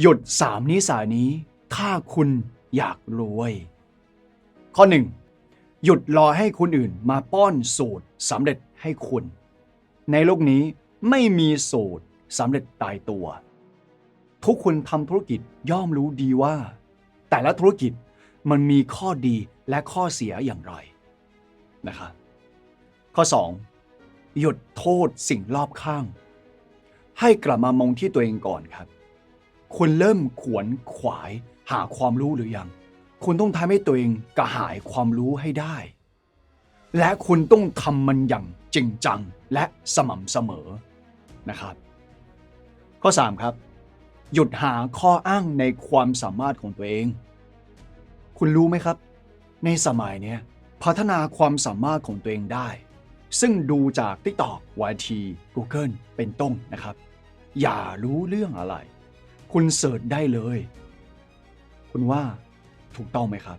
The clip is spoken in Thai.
หยุดสามนิสัยนี้ ถ้าคุณอยากรวย ข้อ 1. หยุดรอให้คนอื่นมาป้อนสูตรสำเร็จให้คุณ ในโลกนี้ไม่มีสูตรสำเร็จตายตัว ทุกคนทำธุรกิจย่อมรู้ดีว่า แต่ละธุรกิจมันมีข้อดีและข้อเสียอย่างไรนะครับข้อ 2. หยุดโทษสิ่งรอบข้าง ให้กลับมามองที่ตัวเองก่อนครับ คุณเริ่มขวนขวายหาความรู้หรือยัง คุณต้องทำให้ตัวเองกระหายความรู้ให้ได้ และคุณต้องทำมันอย่างจริงจังและสม่ำเสมอนะครับ ข้อ 3 ครับ หยุดหาข้ออ้างในความสามารถของตัวเอง คุณรู้ไหมครับ ในสมัยนี้พัฒนาความสามารถของตัวเองได้ ซึ่งดูจาก TikTok YT Google เป็นต้นนะครับ อย่ารู้เรื่องอะไร คุณเสิร์ชได้เลย คุณว่าถูกต้องไหมครับ